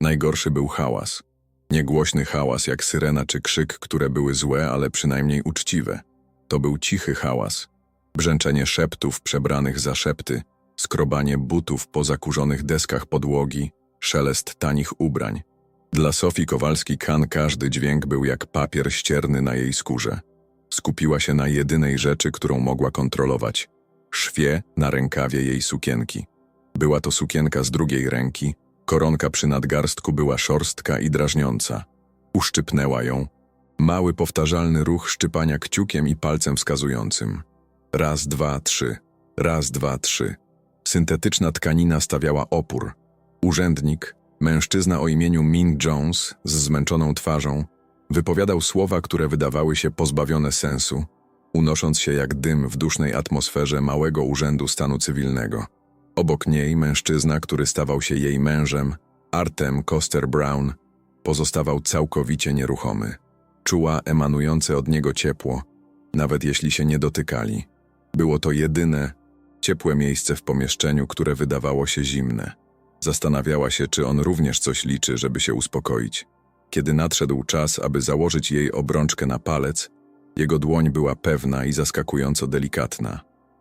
Najgorszy był hałas. Niegłośny hałas jak syrena czy krzyk, które były złe, ale przynajmniej uczciwe. To był cichy hałas. Brzęczenie szeptów przebranych za szepty, skrobanie butów po zakurzonych deskach podłogi, szelest tanich ubrań. Dla Sofii Kowalski-Kan każdy dźwięk był jak papier ścierny na jej skórze. Skupiła się na jedynej rzeczy, którą mogła kontrolować szwie na rękawie jej sukienki. Była to sukienka z drugiej ręki, koronka przy nadgarstku była szorstka i drażniąca. Uszczypnęła ją. Mały, powtarzalny ruch szczypania kciukiem i palcem wskazującym. Raz, dwa, trzy. Raz, dwa, trzy. Syntetyczna tkanina stawiała opór. Urzędnik, mężczyzna o imieniu Min Jones z zmęczoną twarzą, wypowiadał słowa, które wydawały się pozbawione sensu, unosząc się jak dym w dusznej atmosferze małego urzędu stanu cywilnego. Obok niej mężczyzna, który stawał się jej mężem, Artem Koster Brown, pozostawał całkowicie nieruchomy. Czuła emanujące od niego ciepło, nawet jeśli się nie dotykali. Było to jedyne, ciepłe miejsce w pomieszczeniu, które wydawało się zimne. Zastanawiała się, czy on również coś liczy, żeby się uspokoić. Kiedy nadszedł czas, aby założyć jej obrączkę na palec, jego dłoń była pewna i zaskakująco delikatna.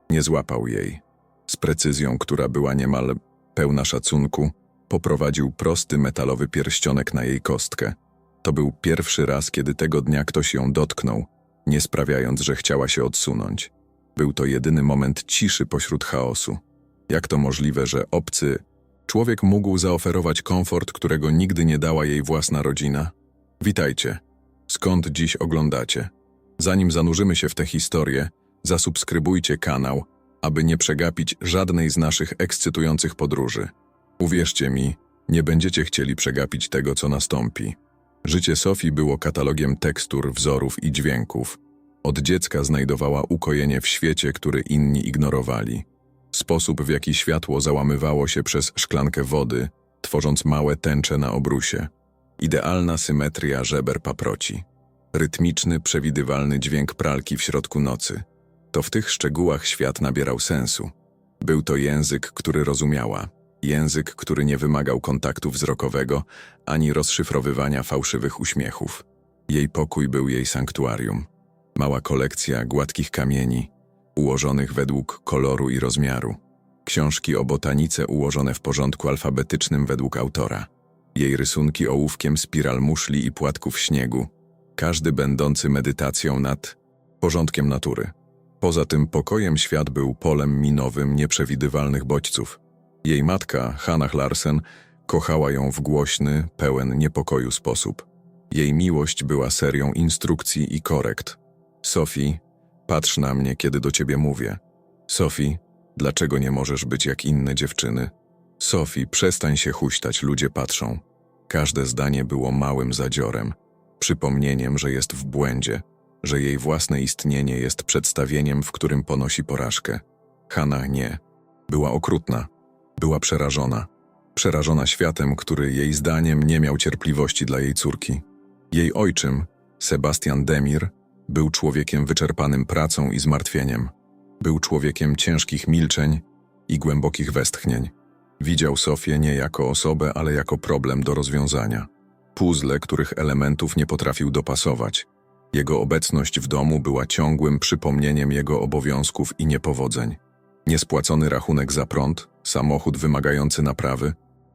Nie złapał jej. Z precyzją, która była niemal pełna szacunku, poprowadził prosty metalowy pierścionek na jej kostkę. To był pierwszy raz, kiedy tego dnia ktoś ją dotknął, nie sprawiając, że chciała się odsunąć. Był to jedyny moment ciszy pośród chaosu. Jak to możliwe, że obcy człowiek mógł zaoferować komfort, którego nigdy nie dała jej własna rodzina? Witajcie. Skąd dziś oglądacie? Zanim zanurzymy się w tę historię, zasubskrybujcie kanał, aby nie przegapić żadnej z naszych ekscytujących podróży. Uwierzcie mi, nie będziecie chcieli przegapić tego, co nastąpi. Życie Sofii było katalogiem tekstur, wzorów i dźwięków. Od dziecka znajdowała ukojenie w świecie, który inni ignorowali. Sposób, w jaki światło załamywało się przez szklankę wody, tworząc małe tęcze na obrusie. Idealna symetria żeber paproci. Rytmiczny, przewidywalny dźwięk pralki w środku nocy. To w tych szczegółach świat nabierał sensu. Był to język, który rozumiała. Język, który nie wymagał kontaktu wzrokowego ani rozszyfrowywania fałszywych uśmiechów. Jej pokój był jej sanktuarium. Mała kolekcja gładkich kamieni, ułożonych według koloru i rozmiaru. Książki o botanice ułożone w porządku alfabetycznym według autora. Jej rysunki ołówkiem spiral muszli i płatków śniegu, każdy będący medytacją nad porządkiem natury. Poza tym pokojem świat był polem minowym nieprzewidywalnych bodźców. Jej matka, Hannah Larsen, kochała ją w głośny, pełen niepokoju sposób. Jej miłość była serią instrukcji i korekt. Sophie, patrz na mnie, kiedy do ciebie mówię. Sophie, dlaczego nie możesz być jak inne dziewczyny? Sophie, przestań się huśtać, ludzie patrzą. Każde zdanie było małym zadziorem, przypomnieniem, że jest w błędzie, że jej własne istnienie jest przedstawieniem, w którym ponosi porażkę. Hanna nie. Była okrutna. Była przerażona. Przerażona światem, który jej zdaniem nie miał cierpliwości dla jej córki. Jej ojczym, Sebastian Demir, był człowiekiem wyczerpanym pracą i zmartwieniem. Był człowiekiem ciężkich milczeń i głębokich westchnień. Widział Sofię nie jako osobę, ale jako problem do rozwiązania. Puzzle, których elementów nie potrafił dopasować. Jego obecność w domu była ciągłym przypomnieniem jego obowiązków i niepowodzeń. Niespłacony rachunek za prąd, samochód wymagający naprawy,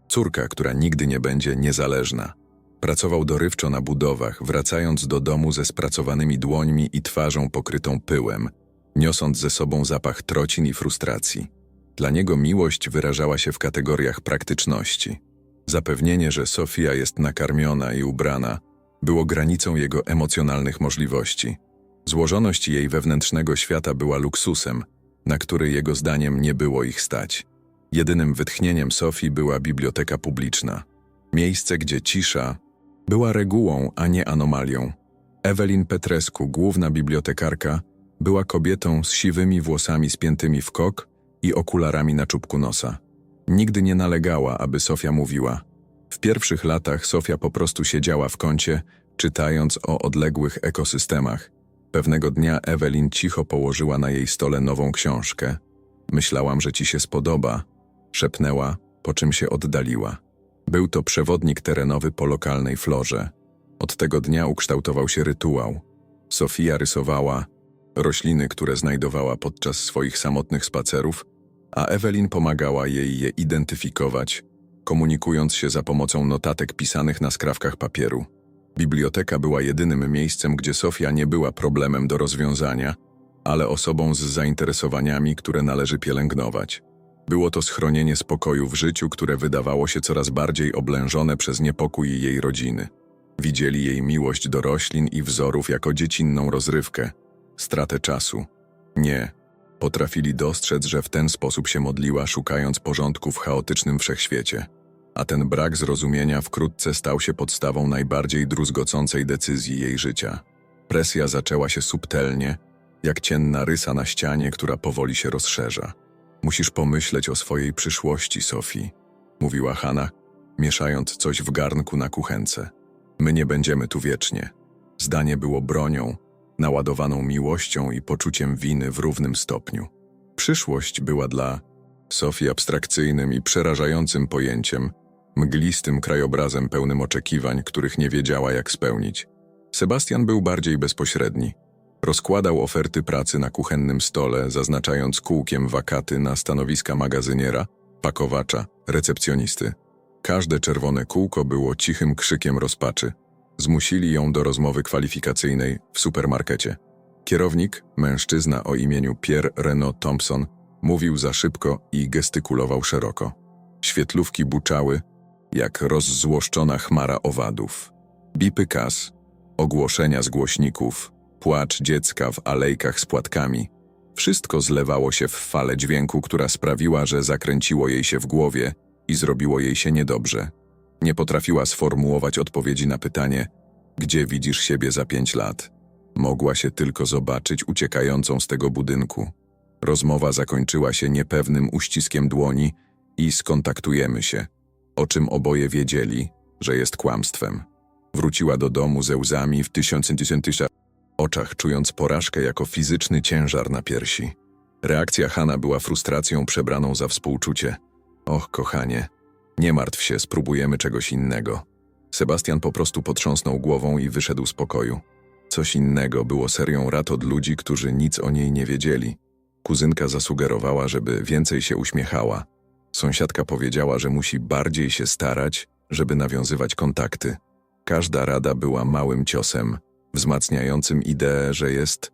córka, która nigdy nie będzie niezależna. Pracował dorywczo na budowach, wracając do domu ze spracowanymi dłońmi i twarzą pokrytą pyłem, niosąc ze sobą zapach trocin i frustracji. Dla niego miłość wyrażała się w kategoriach praktyczności. Zapewnienie, że Sofia jest nakarmiona i ubrana, było granicą jego emocjonalnych możliwości. Złożoność jej wewnętrznego świata była luksusem, na który jego zdaniem nie było ich stać. Jedynym wytchnieniem Sofii była biblioteka publiczna. Miejsce, gdzie cisza była regułą, a nie anomalią. Ewelin Petresku, główna bibliotekarka, była kobietą z siwymi włosami spiętymi w kok i okularami na czubku nosa. Nigdy nie nalegała, aby Sofia mówiła. W pierwszych latach Sofia po prostu siedziała w kącie, czytając o odległych ekosystemach. Pewnego dnia Ewelin cicho położyła na jej stole nową książkę. Myślałam, że ci się spodoba, szepnęła, po czym się oddaliła. Był to przewodnik terenowy po lokalnej florze. Od tego dnia ukształtował się rytuał. Sofia rysowała rośliny, które znajdowała podczas swoich samotnych spacerów, a Ewelin pomagała jej je identyfikować, komunikując się za pomocą notatek pisanych na skrawkach papieru. Biblioteka była jedynym miejscem, gdzie Sofia nie była problemem do rozwiązania, ale osobą z zainteresowaniami, które należy pielęgnować. Było to schronienie spokoju w życiu, które wydawało się coraz bardziej oblężone przez niepokój jej rodziny. Widzieli jej miłość do roślin i wzorów jako dziecinną rozrywkę, stratę czasu. Nie, potrafili dostrzec, że w ten sposób się modliła, szukając porządku w chaotycznym wszechświecie. A ten brak zrozumienia wkrótce stał się podstawą najbardziej druzgocącej decyzji jej życia. Presja zaczęła się subtelnie, jak cienna rysa na ścianie, która powoli się rozszerza. Musisz pomyśleć o swojej przyszłości, Sofii, mówiła Hanna, mieszając coś w garnku na kuchence. My nie będziemy tu wiecznie. Zdanie było bronią, naładowaną miłością i poczuciem winy w równym stopniu. Przyszłość była dla Sofii abstrakcyjnym i przerażającym pojęciem, mglistym krajobrazem pełnym oczekiwań, których nie wiedziała jak spełnić. Sebastian był bardziej bezpośredni. Rozkładał oferty pracy na kuchennym stole, zaznaczając kółkiem wakaty na stanowiska magazyniera, pakowacza, recepcjonisty. Każde czerwone kółko było cichym krzykiem rozpaczy. Zmusili ją do rozmowy kwalifikacyjnej w supermarkecie. Kierownik, mężczyzna o imieniu Pierre Renaud Thompson, mówił za szybko i gestykulował szeroko. Świetlówki buczały, jak rozzłoszczona chmara owadów. Bipy kas, ogłoszenia z głośników, płacz dziecka w alejkach z płatkami. Wszystko zlewało się w falę dźwięku, która sprawiła, że zakręciło jej się w głowie i zrobiło jej się niedobrze. Nie potrafiła sformułować odpowiedzi na pytanie, gdzie widzisz siebie za pięć lat. Mogła się tylko zobaczyć uciekającą z tego budynku. Rozmowa zakończyła się niepewnym uściskiem dłoni i skontaktujemy się, o czym oboje wiedzieli, że jest kłamstwem. Wróciła do domu ze łzami w tysiące tysiące oczach, czując porażkę jako fizyczny ciężar na piersi. Reakcja Hanna była frustracją przebraną za współczucie. Och, kochanie, nie martw się, spróbujemy czegoś innego. Sebastian po prostu potrząsnął głową i wyszedł z pokoju. Coś innego było serią rad od ludzi, którzy nic o niej nie wiedzieli. Kuzynka zasugerowała, żeby więcej się uśmiechała. Sąsiadka powiedziała, że musi bardziej się starać, żeby nawiązywać kontakty. Każda rada była małym ciosem, wzmacniającym ideę, że jest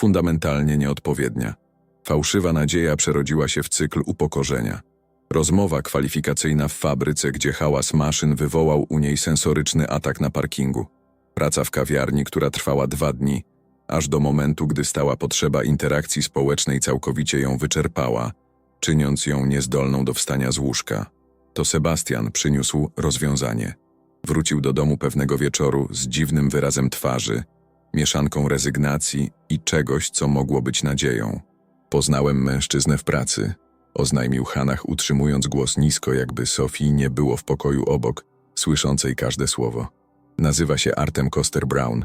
fundamentalnie nieodpowiednia. Fałszywa nadzieja przerodziła się w cykl upokorzenia. Rozmowa kwalifikacyjna w fabryce, gdzie hałas maszyn wywołał u niej sensoryczny atak na parkingu. Praca w kawiarni, która trwała dwa dni, aż do momentu, gdy stała potrzeba interakcji społecznej całkowicie ją wyczerpała, czyniąc ją niezdolną do wstania z łóżka. To Sebastian przyniósł rozwiązanie. Wrócił do domu pewnego wieczoru z dziwnym wyrazem twarzy, mieszanką rezygnacji i czegoś, co mogło być nadzieją. Poznałem mężczyznę w pracy, oznajmił Hanach, utrzymując głos nisko, jakby Sofii nie było w pokoju obok, słyszącej każde słowo. Nazywa się Artem Koster Brown.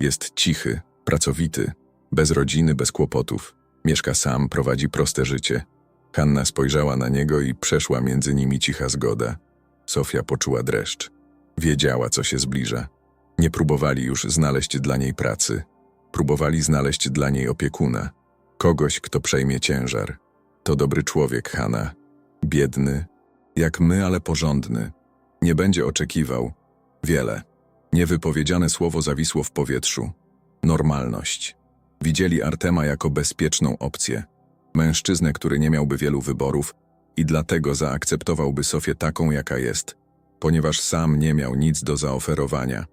Jest cichy, pracowity, bez rodziny, bez kłopotów. Mieszka sam, prowadzi proste życie. Hanna spojrzała na niego i przeszła między nimi cicha zgoda. Sofia poczuła dreszcz. Wiedziała, co się zbliża. Nie próbowali już znaleźć dla niej pracy. Próbowali znaleźć dla niej opiekuna. Kogoś, kto przejmie ciężar. To dobry człowiek, Hanna. Biedny, jak my, ale porządny. Nie będzie oczekiwał. Wiele. Niewypowiedziane słowo zawisło w powietrzu. Normalność. Widzieli Artema jako bezpieczną opcję. Mężczyznę, który nie miałby wielu wyborów i dlatego zaakceptowałby Sofię taką, jaka jest, ponieważ sam nie miał nic do zaoferowania.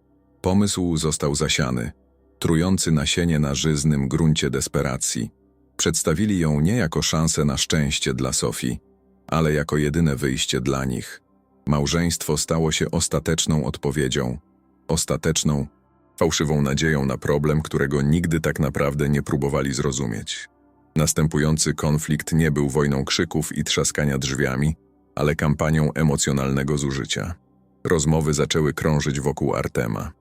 Pomysł został zasiany, trujący nasienie na żyznym gruncie desperacji. Przedstawili ją nie jako szansę na szczęście dla Sofii, ale jako jedyne wyjście dla nich. Małżeństwo stało się ostateczną odpowiedzią, ostateczną, fałszywą nadzieją na problem, którego nigdy tak naprawdę nie próbowali zrozumieć. Następujący konflikt nie był wojną krzyków i trzaskania drzwiami, ale kampanią emocjonalnego zużycia. Rozmowy zaczęły krążyć wokół Artema.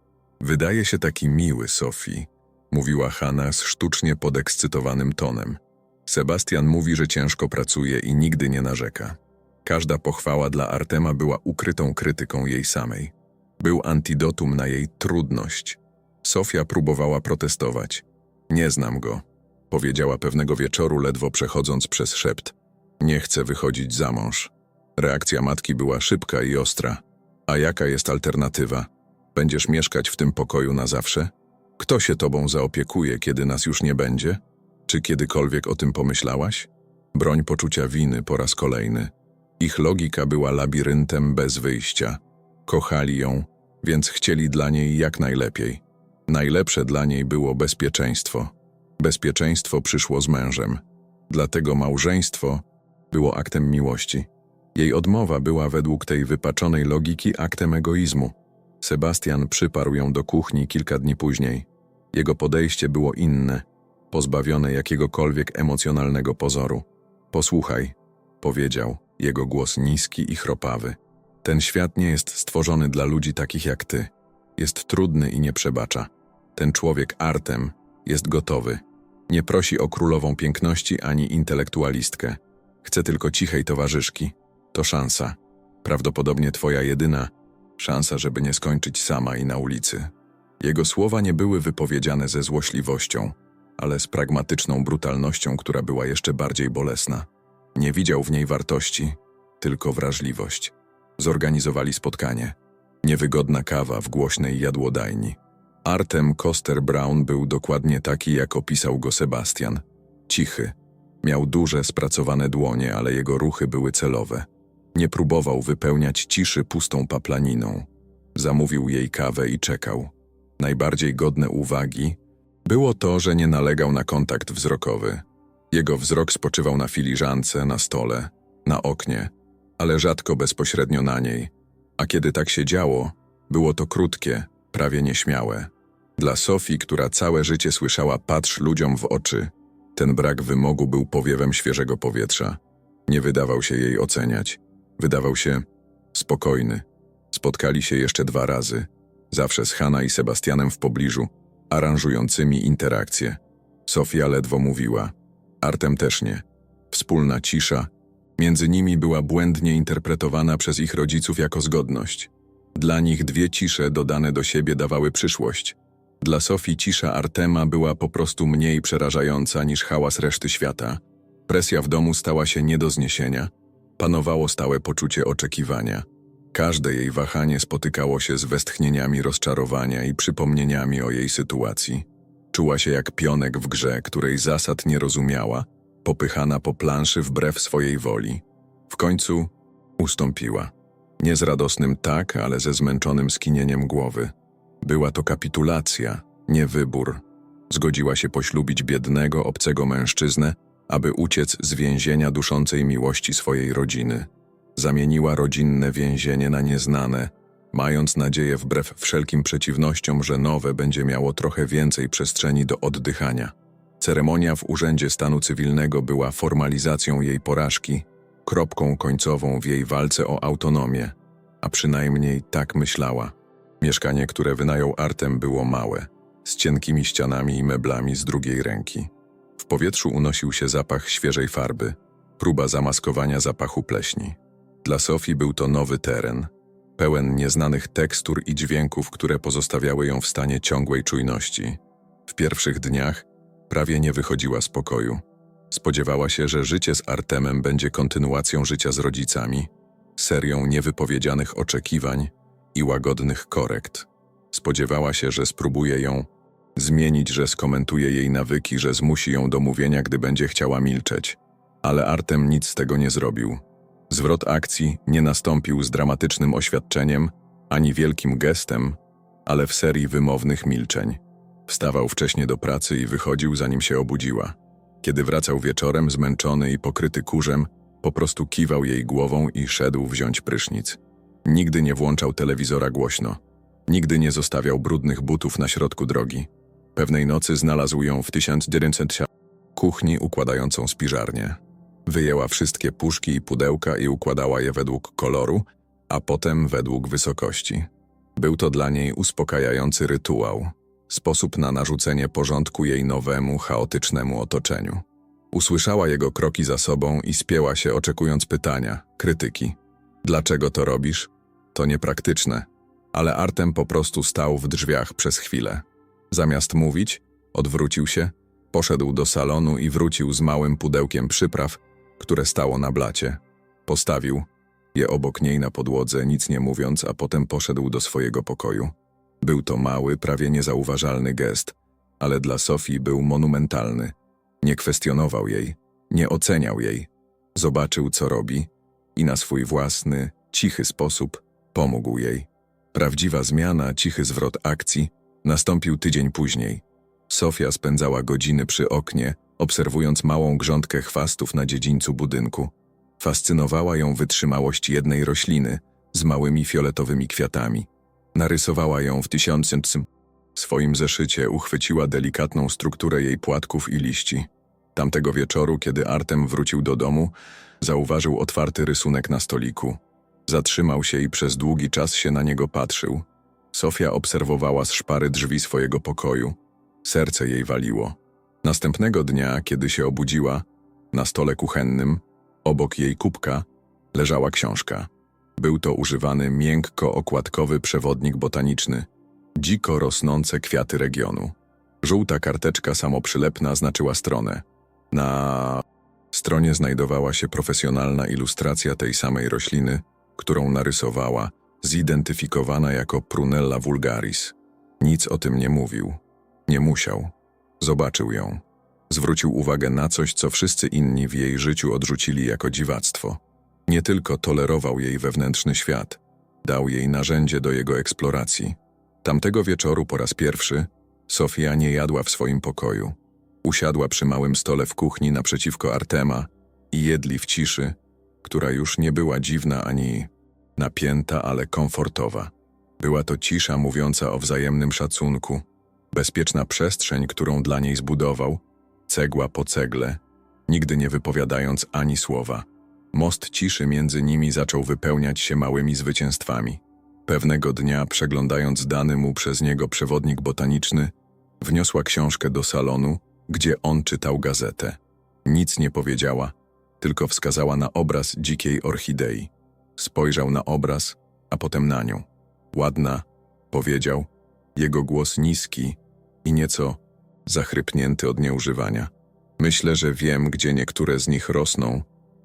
Wydaje się taki miły, Sofii, mówiła Hanna z sztucznie podekscytowanym tonem. Sebastian mówi, że ciężko pracuje i nigdy nie narzeka. Każda pochwała dla Artema była ukrytą krytyką jej samej. Był antidotum na jej trudność. Sofia próbowała protestować. Nie znam go, powiedziała pewnego wieczoru, ledwo przechodząc przez szept. Nie chcę wychodzić za mąż. Reakcja matki była szybka i ostra. A jaka jest alternatywa? Będziesz mieszkać w tym pokoju na zawsze? Kto się tobą zaopiekuje, kiedy nas już nie będzie? Czy kiedykolwiek o tym pomyślałaś? Broń poczucia winy po raz kolejny. Ich logika była labiryntem bez wyjścia. Kochali ją, więc chcieli dla niej jak najlepiej. Najlepsze dla niej było bezpieczeństwo. Bezpieczeństwo przyszło z mężem. Dlatego małżeństwo było aktem miłości. Jej odmowa była według tej wypaczonej logiki aktem egoizmu. Sebastian przyparł ją do kuchni kilka dni później. Jego podejście było inne, pozbawione jakiegokolwiek emocjonalnego pozoru. Posłuchaj, powiedział, jego głos niski i chropawy. Ten świat nie jest stworzony dla ludzi takich jak ty. Jest trudny i nie przebacza. Ten człowiek Artem jest gotowy. Nie prosi o królową piękności ani intelektualistkę. Chce tylko cichej towarzyszki. To szansa. Prawdopodobnie twoja jedyna szansa, żeby nie skończyć sama i na ulicy. Jego słowa nie były wypowiedziane ze złośliwością, ale z pragmatyczną brutalnością, która była jeszcze bardziej bolesna. Nie widział w niej wartości, tylko wrażliwość. Zorganizowali spotkanie. Niewygodna kawa w głośnej jadłodajni. Artem Koster Brown był dokładnie taki, jak opisał go Sebastian. Cichy. Miał duże, spracowane dłonie, ale jego ruchy były celowe. Nie próbował wypełniać ciszy pustą paplaniną. Zamówił jej kawę i czekał. Najbardziej godne uwagi było to, że nie nalegał na kontakt wzrokowy. Jego wzrok spoczywał na filiżance, na stole, na oknie, ale rzadko bezpośrednio na niej. A kiedy tak się działo, było to krótkie, prawie nieśmiałe. Dla Sofii, która całe życie słyszała patrz ludziom w oczy, ten brak wymogu był powiewem świeżego powietrza. Nie wydawał się jej oceniać. Wydawał się spokojny. Spotkali się jeszcze dwa razy, zawsze z Hanna i Sebastianem w pobliżu, aranżującymi interakcje. Sofia ledwo mówiła. Artem też nie. Wspólna cisza. Między nimi była błędnie interpretowana przez ich rodziców jako zgodność. Dla nich dwie cisze dodane do siebie dawały przyszłość. Dla Sofii cisza Artema była po prostu mniej przerażająca niż hałas reszty świata. Presja w domu stała się nie do zniesienia. Panowało stałe poczucie oczekiwania. Każde jej wahanie spotykało się z westchnieniami rozczarowania i przypomnieniami o jej sytuacji. Czuła się jak pionek w grze, której zasad nie rozumiała, popychana po planszy wbrew swojej woli. W końcu ustąpiła. Nie z radosnym tak, ale ze zmęczonym skinieniem głowy. Była to kapitulacja, nie wybór. Zgodziła się poślubić biednego, obcego mężczyznę, aby uciec z więzienia duszącej miłości swojej rodziny. Zamieniła rodzinne więzienie na nieznane, mając nadzieję wbrew wszelkim przeciwnościom, że nowe będzie miało trochę więcej przestrzeni do oddychania. Ceremonia w Urzędzie Stanu Cywilnego była formalizacją jej porażki, kropką końcową w jej walce o autonomię, a przynajmniej tak myślała. Mieszkanie, które wynajął Artem, było małe, z cienkimi ścianami i meblami z drugiej ręki. W powietrzu unosił się zapach świeżej farby, próba zamaskowania zapachu pleśni. Dla Sofii był to nowy teren, pełen nieznanych tekstur i dźwięków, które pozostawiały ją w stanie ciągłej czujności. W pierwszych dniach prawie nie wychodziła z pokoju. Spodziewała się, że życie z Artemem będzie kontynuacją życia z rodzicami, serią niewypowiedzianych oczekiwań i łagodnych korekt. Spodziewała się, że spróbuje ją zmienić, że skomentuje jej nawyki, że zmusi ją do mówienia, gdy będzie chciała milczeć. Ale Artem nic z tego nie zrobił. Zwrot akcji nie nastąpił z dramatycznym oświadczeniem ani wielkim gestem, ale w serii wymownych milczeń. Wstawał wcześnie do pracy i wychodził, zanim się obudziła. Kiedy wracał wieczorem, zmęczony i pokryty kurzem, po prostu kiwał jej głową i szedł wziąć prysznic. Nigdy nie włączał telewizora głośno. Nigdy nie zostawiał brudnych butów na środku drogi. Pewnej nocy znalazł ją w 1900 kuchni układającą spiżarnię. Wyjęła wszystkie puszki i pudełka i układała je według koloru, a potem według wysokości. Był to dla niej uspokajający rytuał, sposób na narzucenie porządku jej nowemu, chaotycznemu otoczeniu. Usłyszała jego kroki za sobą i spięła się, oczekując pytania, krytyki. Dlaczego to robisz? To niepraktyczne. Ale Artem po prostu stał w drzwiach przez chwilę. Zamiast mówić, odwrócił się, poszedł do salonu i wrócił z małym pudełkiem przypraw, które stało na blacie. Postawił je obok niej na podłodze, nic nie mówiąc, a potem poszedł do swojego pokoju. Był to mały, prawie niezauważalny gest, ale dla Sofii był monumentalny. Nie kwestionował jej, nie oceniał jej. Zobaczył, co robi i na swój własny, cichy sposób pomógł jej. Prawdziwa zmiana, cichy zwrot akcji nastąpił tydzień później. Sofia spędzała godziny przy oknie, obserwując małą grządkę chwastów na dziedzińcu budynku. Fascynowała ją wytrzymałość jednej rośliny z małymi fioletowymi kwiatami. Narysowała ją w tysiącym swoim zeszycie, uchwyciła delikatną strukturę jej płatków i liści. Tamtego wieczoru, kiedy Artem wrócił do domu, zauważył otwarty rysunek na stoliku. Zatrzymał się i przez długi czas się na niego patrzył. Sofia obserwowała z szpary drzwi swojego pokoju. Serce jej waliło. Następnego dnia, kiedy się obudziła, na stole kuchennym, obok jej kubka, leżała książka. Był to używany miękko-okładkowy przewodnik botaniczny. Dziko rosnące kwiaty regionu. Żółta karteczka samoprzylepna znaczyła stronę. Na stronie znajdowała się profesjonalna ilustracja tej samej rośliny, którą narysowała, zidentyfikowana jako Prunella vulgaris. Nic o tym nie mówił. Nie musiał. Zobaczył ją. Zwrócił uwagę na coś, co wszyscy inni w jej życiu odrzucili jako dziwactwo. Nie tylko tolerował jej wewnętrzny świat, dał jej narzędzie do jego eksploracji. Tamtego wieczoru po raz pierwszy Sofia nie jadła w swoim pokoju. Usiadła przy małym stole w kuchni naprzeciwko Artema i jedli w ciszy, która już nie była dziwna ani napięta, ale komfortowa. Była to cisza mówiąca o wzajemnym szacunku, bezpieczna przestrzeń, którą dla niej zbudował, cegła po cegle, nigdy nie wypowiadając ani słowa. Most ciszy między nimi zaczął wypełniać się małymi zwycięstwami. Pewnego dnia, przeglądając dany mu przez niego przewodnik botaniczny, wniosła książkę do salonu, gdzie on czytał gazetę. Nic nie powiedziała, tylko wskazała na obraz dzikiej orchidei. Spojrzał na obraz, a potem na nią. Ładna, powiedział, jego głos niski i nieco zachrypnięty od nieużywania. Myślę, że wiem, gdzie niektóre z nich rosną,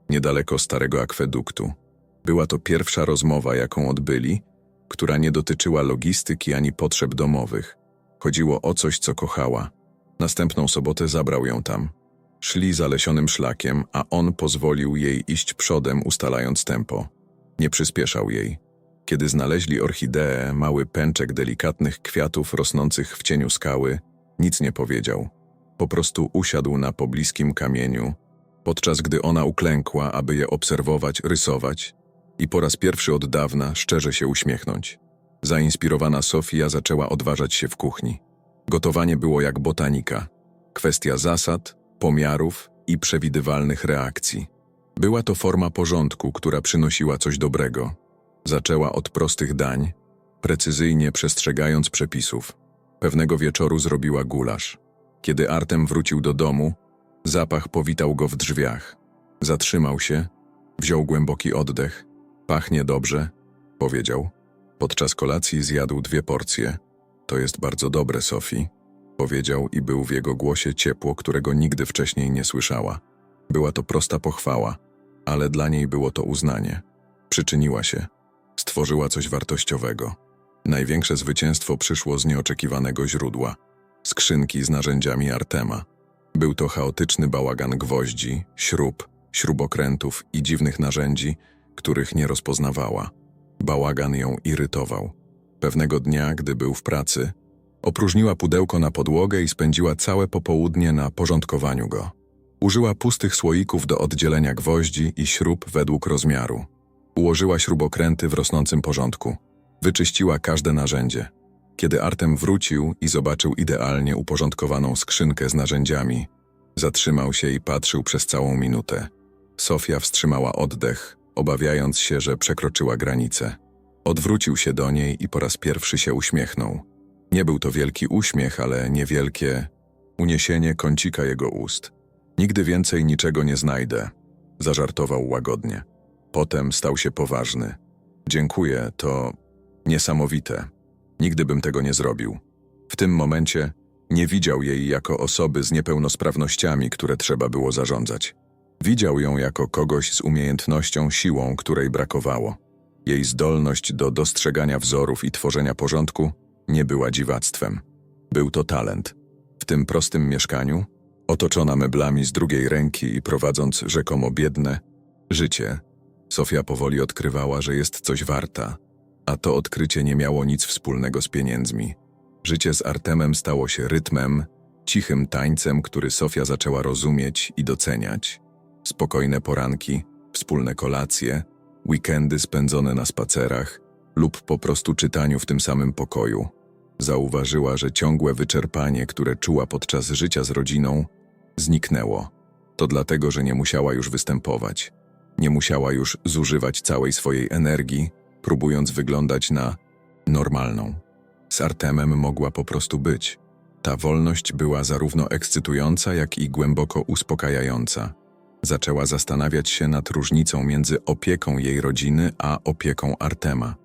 niedaleko starego akweduktu. Była to pierwsza rozmowa, jaką odbyli, która nie dotyczyła logistyki ani potrzeb domowych. Chodziło o coś, co kochała. Następną sobotę zabrał ją tam. Szli zalesionym szlakiem, a on pozwolił jej iść przodem, ustalając tempo. Nie przyspieszał jej. Kiedy znaleźli orchideę, mały pęczek delikatnych kwiatów rosnących w cieniu skały, nic nie powiedział. Po prostu usiadł na pobliskim kamieniu, podczas gdy ona uklękła, aby je obserwować, rysować i po raz pierwszy od dawna szczerze się uśmiechnąć. Zainspirowana Sofia zaczęła odważać się w kuchni. Gotowanie było jak botanika. Kwestia zasad, pomiarów i przewidywalnych reakcji. Była to forma porządku, która przynosiła coś dobrego. Zaczęła od prostych dań, precyzyjnie przestrzegając przepisów. Pewnego wieczoru zrobiła gulasz. Kiedy Artem wrócił do domu, zapach powitał go w drzwiach. Zatrzymał się, wziął głęboki oddech. Pachnie dobrze, powiedział. Podczas kolacji zjadł dwie porcje. To jest bardzo dobre, Sofii, powiedział i był w jego głosie ciepło, którego nigdy wcześniej nie słyszała. Była to prosta pochwała, ale dla niej było to uznanie. Przyczyniła się, stworzyła coś wartościowego. Największe zwycięstwo przyszło z nieoczekiwanego źródła skrzynki z narzędziami Artema. Był to chaotyczny bałagan gwoździ, śrub, śrubokrętów i dziwnych narzędzi, których nie rozpoznawała. Bałagan ją irytował. Pewnego dnia, gdy był w pracy, opróżniła pudełko na podłogę i spędziła całe popołudnie na porządkowaniu go. Użyła pustych słoików do oddzielenia gwoździ i śrub według rozmiaru. Ułożyła śrubokręty w rosnącym porządku. Wyczyściła każde narzędzie. Kiedy Artem wrócił i zobaczył idealnie uporządkowaną skrzynkę z narzędziami, zatrzymał się i patrzył przez całą minutę. Sofia wstrzymała oddech, obawiając się, że przekroczyła granicę. Odwrócił się do niej i po raz pierwszy się uśmiechnął. Nie był to wielki uśmiech, ale niewielkie uniesienie kącika jego ust. Nigdy więcej niczego nie znajdę, zażartował łagodnie. Potem stał się poważny. Dziękuję, to niesamowite. Nigdy bym tego nie zrobił. W tym momencie nie widział jej jako osoby z niepełnosprawnościami, które trzeba było zarządzać. Widział ją jako kogoś z umiejętnością, siłą, której brakowało. Jej zdolność do dostrzegania wzorów i tworzenia porządku nie była dziwactwem. Był to talent. W tym prostym mieszkaniu, otoczona meblami z drugiej ręki i prowadząc rzekomo biedne życie, Sofia powoli odkrywała, że jest coś warta, a to odkrycie nie miało nic wspólnego z pieniędzmi. Życie z Artemem stało się rytmem, cichym tańcem, który Sofia zaczęła rozumieć i doceniać. Spokojne poranki, wspólne kolacje, weekendy spędzone na spacerach lub po prostu czytaniu w tym samym pokoju. Zauważyła, że ciągłe wyczerpanie, które czuła podczas życia z rodziną, zniknęło. To dlatego, że nie musiała już występować. Nie musiała już zużywać całej swojej energii, próbując wyglądać na normalną. Z Artemem mogła po prostu być. Ta wolność była zarówno ekscytująca, jak i głęboko uspokajająca. Zaczęła zastanawiać się nad różnicą między opieką jej rodziny a opieką Artema.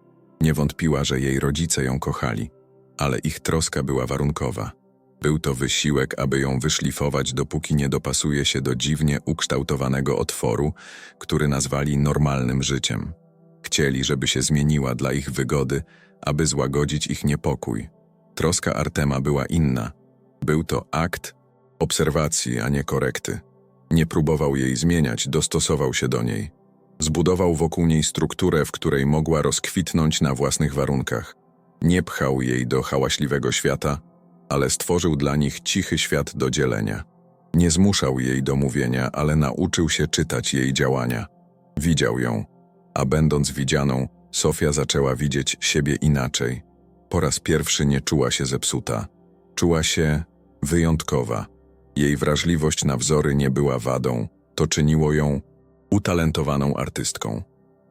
Nie wątpiła, że jej rodzice ją kochali, ale ich troska była warunkowa. Był to wysiłek, aby ją wyszlifować, dopóki nie dopasuje się do dziwnie ukształtowanego otworu, który nazwali normalnym życiem. Chcieli, żeby się zmieniła dla ich wygody, aby złagodzić ich niepokój. Troska Artema była inna. Był to akt obserwacji, a nie korekty. Nie próbował jej zmieniać, dostosował się do niej. Zbudował wokół niej strukturę, w której mogła rozkwitnąć na własnych warunkach. Nie pchał jej do hałaśliwego świata, ale stworzył dla nich cichy świat do dzielenia. Nie zmuszał jej do mówienia, ale nauczył się czytać jej działania. Widział ją, a będąc widzianą, Sofia zaczęła widzieć siebie inaczej. Po raz pierwszy nie czuła się zepsuta. Czuła się wyjątkowa. Jej wrażliwość na wzory nie była wadą, to czyniło ją utalentowaną artystką.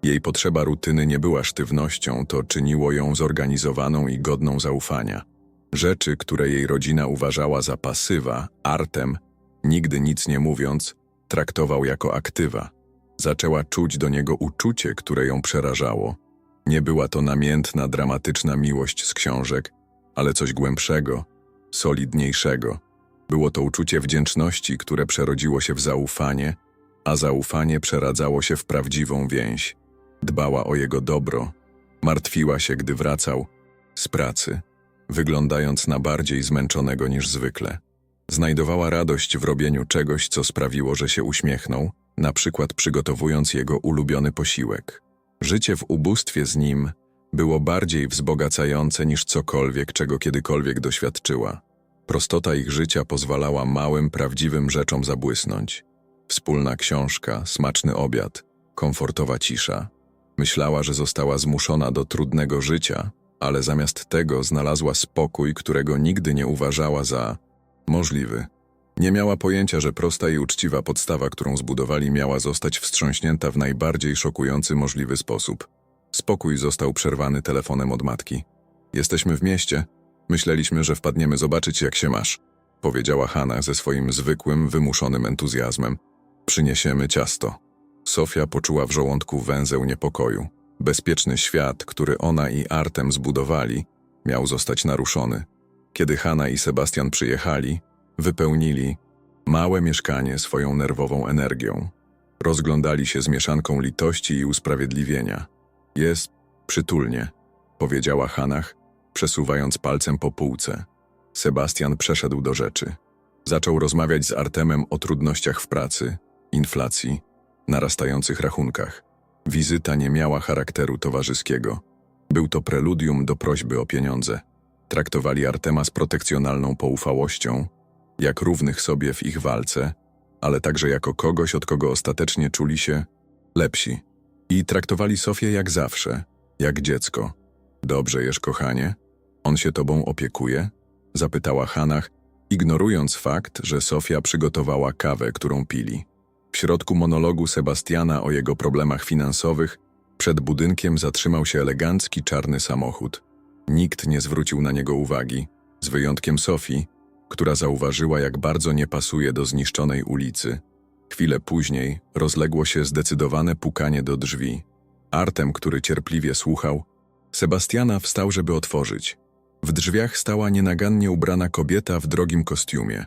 Jej potrzeba rutyny nie była sztywnością, to czyniło ją zorganizowaną i godną zaufania. Rzeczy, które jej rodzina uważała za pasywa, artem, nigdy nic nie mówiąc, traktował jako aktywa. Zaczęła czuć do niego uczucie, które ją przerażało. Nie była to namiętna, dramatyczna miłość z książek, ale coś głębszego, solidniejszego. Było to uczucie wdzięczności, które przerodziło się w zaufanie, a zaufanie przeradzało się w prawdziwą więź. Dbała o jego dobro, martwiła się, gdy wracał z pracy, wyglądając na bardziej zmęczonego niż zwykle. Znajdowała radość w robieniu czegoś, co sprawiło, że się uśmiechnął, na przykład przygotowując jego ulubiony posiłek. Życie w ubóstwie z nim było bardziej wzbogacające niż cokolwiek, czego kiedykolwiek doświadczyła. Prostota ich życia pozwalała małym, prawdziwym rzeczom zabłysnąć. Wspólna książka, smaczny obiad, komfortowa cisza. Myślała, że została zmuszona do trudnego życia, ale zamiast tego znalazła spokój, którego nigdy nie uważała za możliwy. Nie miała pojęcia, że prosta i uczciwa podstawa, którą zbudowali, miała zostać wstrząśnięta w najbardziej szokujący możliwy sposób. Spokój został przerwany telefonem od matki. Jesteśmy w mieście. Myśleliśmy, że wpadniemy zobaczyć, jak się masz, powiedziała Hanna ze swoim zwykłym, wymuszonym entuzjazmem. Przyniesiemy ciasto. Sofia poczuła w żołądku węzeł niepokoju. Bezpieczny świat, który ona i Artem zbudowali, miał zostać naruszony. Kiedy Hanna i Sebastian przyjechali, wypełnili małe mieszkanie swoją nerwową energią. Rozglądali się z mieszanką litości i usprawiedliwienia. Jest przytulnie, powiedziała Hanach, przesuwając palcem po półce. Sebastian przeszedł do rzeczy. Zaczął rozmawiać z Artemem o trudnościach w pracy, inflacji, narastających rachunkach. Wizyta nie miała charakteru towarzyskiego. Był to preludium do prośby o pieniądze. Traktowali Artema z protekcjonalną poufałością, jak równych sobie w ich walce, ale także jako kogoś, od kogo ostatecznie czuli się lepsi. I traktowali Sofię jak zawsze, jak dziecko. Dobrze jesz, kochanie? On się tobą opiekuje? Zapytała Hanach, ignorując fakt, że Sofia przygotowała kawę, którą pili. W środku monologu Sebastiana o jego problemach finansowych przed budynkiem zatrzymał się elegancki czarny samochód. Nikt nie zwrócił na niego uwagi, z wyjątkiem Sofii, która zauważyła, jak bardzo nie pasuje do zniszczonej ulicy. Chwilę później rozległo się zdecydowane pukanie do drzwi. Artem, który cierpliwie słuchał, Sebastiana wstał, żeby otworzyć. W drzwiach stała nienagannie ubrana kobieta w drogim kostiumie.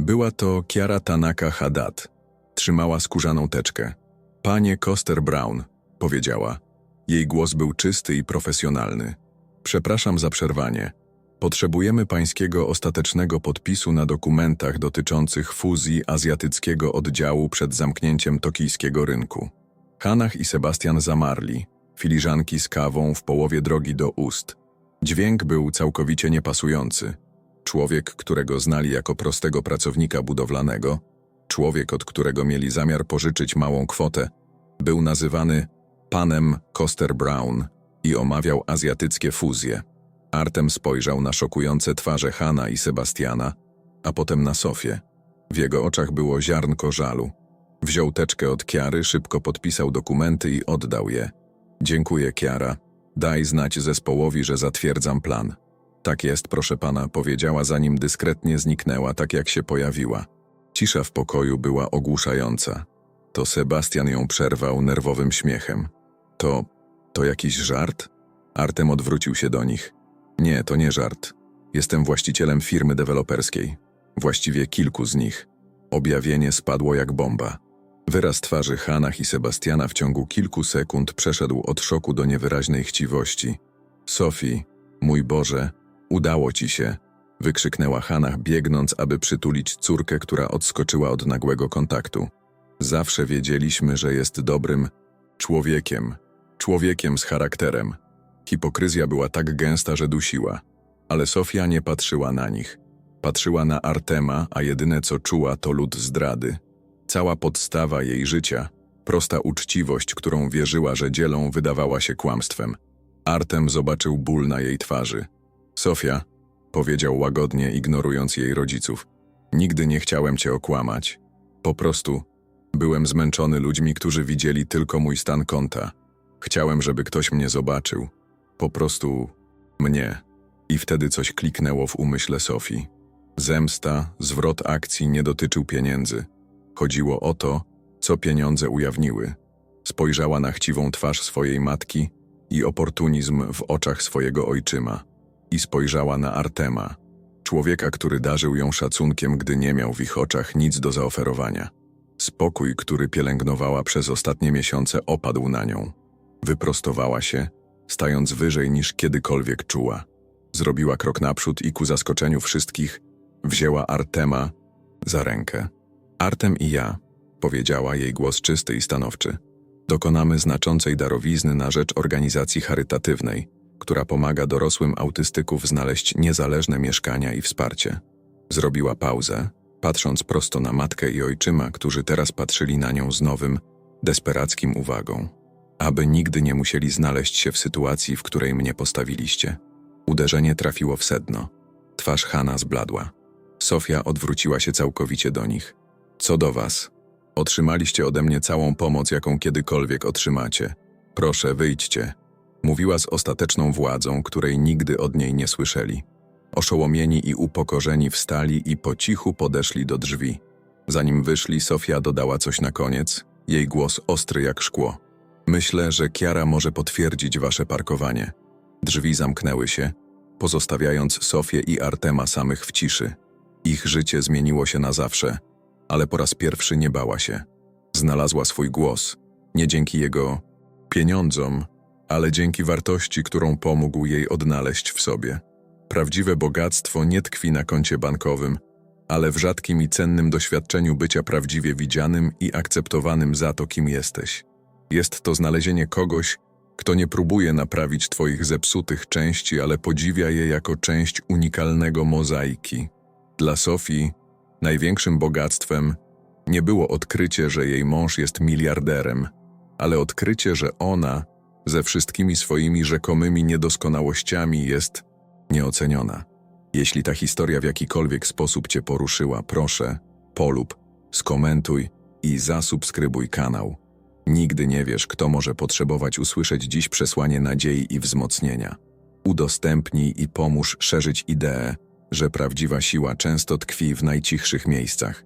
Była to Kiara Tanaka Haddad. Trzymała skórzaną teczkę. Panie Koster Brown, powiedziała. Jej głos był czysty i profesjonalny. Przepraszam za przerwanie. Potrzebujemy pańskiego ostatecznego podpisu na dokumentach dotyczących fuzji azjatyckiego oddziału przed zamknięciem tokijskiego rynku. Hanach i Sebastian zamarli, filiżanki z kawą w połowie drogi do ust. Dźwięk był całkowicie niepasujący. Człowiek, którego znali jako prostego pracownika budowlanego, człowiek, od którego mieli zamiar pożyczyć małą kwotę, był nazywany panem Koster Brown i omawiał azjatyckie fuzje. Artem spojrzał na szokujące twarze Hana i Sebastiana, a potem na Sofię. W jego oczach było ziarnko żalu. Wziął teczkę od Kiary, szybko podpisał dokumenty i oddał je. Dziękuję, Kiara. Daj znać zespołowi, że zatwierdzam plan. Tak jest, proszę pana, powiedziała, zanim dyskretnie zniknęła, tak jak się pojawiła. Cisza w pokoju była ogłuszająca. To Sebastian ją przerwał nerwowym śmiechem. To, to jakiś żart? Artem odwrócił się do nich. Nie, to nie żart. Jestem właścicielem firmy deweloperskiej. Właściwie kilku z nich. Objawienie spadło jak bomba. Wyraz twarzy Hanach i Sebastiana w ciągu kilku sekund przeszedł od szoku do niewyraźnej chciwości. Sofii, mój Boże, udało ci się, wykrzyknęła Hanach biegnąc, aby przytulić córkę, która odskoczyła od nagłego kontaktu. Zawsze wiedzieliśmy, że jest dobrym człowiekiem, człowiekiem z charakterem. Hipokryzja była tak gęsta, że dusiła. Ale Sofia nie patrzyła na nich. Patrzyła na Artema, a jedyne co czuła to lód zdrady. Cała podstawa jej życia, prosta uczciwość, którą wierzyła, że dzielą, wydawała się kłamstwem. Artem zobaczył ból na jej twarzy. Sofia, powiedział łagodnie, ignorując jej rodziców, nigdy nie chciałem cię okłamać. Po prostu byłem zmęczony ludźmi, którzy widzieli tylko mój stan konta. Chciałem, żeby ktoś mnie zobaczył. Po prostu mnie. I wtedy coś kliknęło w umyśle Sofii. Zemsta, zwrot akcji nie dotyczył pieniędzy. Chodziło o to, co pieniądze ujawniły. Spojrzała na chciwą twarz swojej matki i oportunizm w oczach swojego ojczyma. I spojrzała na Artema, człowieka, który darzył ją szacunkiem, gdy nie miał w ich oczach nic do zaoferowania. Spokój, który pielęgnowała przez ostatnie miesiące, opadł na nią. Wyprostowała się, stając wyżej niż kiedykolwiek czuła. Zrobiła krok naprzód i ku zaskoczeniu wszystkich wzięła Artema za rękę. Artem i ja, powiedziała jej głos czysty i stanowczy, dokonamy znaczącej darowizny na rzecz organizacji charytatywnej, która pomaga dorosłym autystyków znaleźć niezależne mieszkania i wsparcie. Zrobiła pauzę, patrząc prosto na matkę i ojczyma, którzy teraz patrzyli na nią z nowym, desperackim uwagą. Aby nigdy nie musieli znaleźć się w sytuacji, w której mnie postawiliście. Uderzenie trafiło w sedno. Twarz Hana zbladła. Sofia odwróciła się całkowicie do nich. Co do was? Otrzymaliście ode mnie całą pomoc, jaką kiedykolwiek otrzymacie. Proszę, wyjdźcie. Mówiła z ostateczną władzą, której nigdy od niej nie słyszeli. Oszołomieni i upokorzeni wstali i po cichu podeszli do drzwi. Zanim wyszli, Sofia dodała coś na koniec, jej głos ostry jak szkło. Myślę, że Kiara może potwierdzić wasze parkowanie. Drzwi zamknęły się, pozostawiając Sofię i Artema samych w ciszy. Ich życie zmieniło się na zawsze, ale po raz pierwszy nie bała się. Znalazła swój głos, nie dzięki jego pieniądzom, ale dzięki wartości, którą pomógł jej odnaleźć w sobie. Prawdziwe bogactwo nie tkwi na koncie bankowym, ale w rzadkim i cennym doświadczeniu bycia prawdziwie widzianym i akceptowanym za to, kim jesteś. Jest to znalezienie kogoś, kto nie próbuje naprawić Twoich zepsutych części, ale podziwia je jako część unikalnego mozaiki. Dla Sofii największym bogactwem nie było odkrycie, że jej mąż jest miliarderem, ale odkrycie, że ona, ze wszystkimi swoimi rzekomymi niedoskonałościami, jest nieoceniona. Jeśli ta historia w jakikolwiek sposób Cię poruszyła, proszę, polub, skomentuj i zasubskrybuj kanał. Nigdy nie wiesz, kto może potrzebować usłyszeć dziś przesłanie nadziei i wzmocnienia. Udostępnij i pomóż szerzyć ideę, że prawdziwa siła często tkwi w najcichszych miejscach.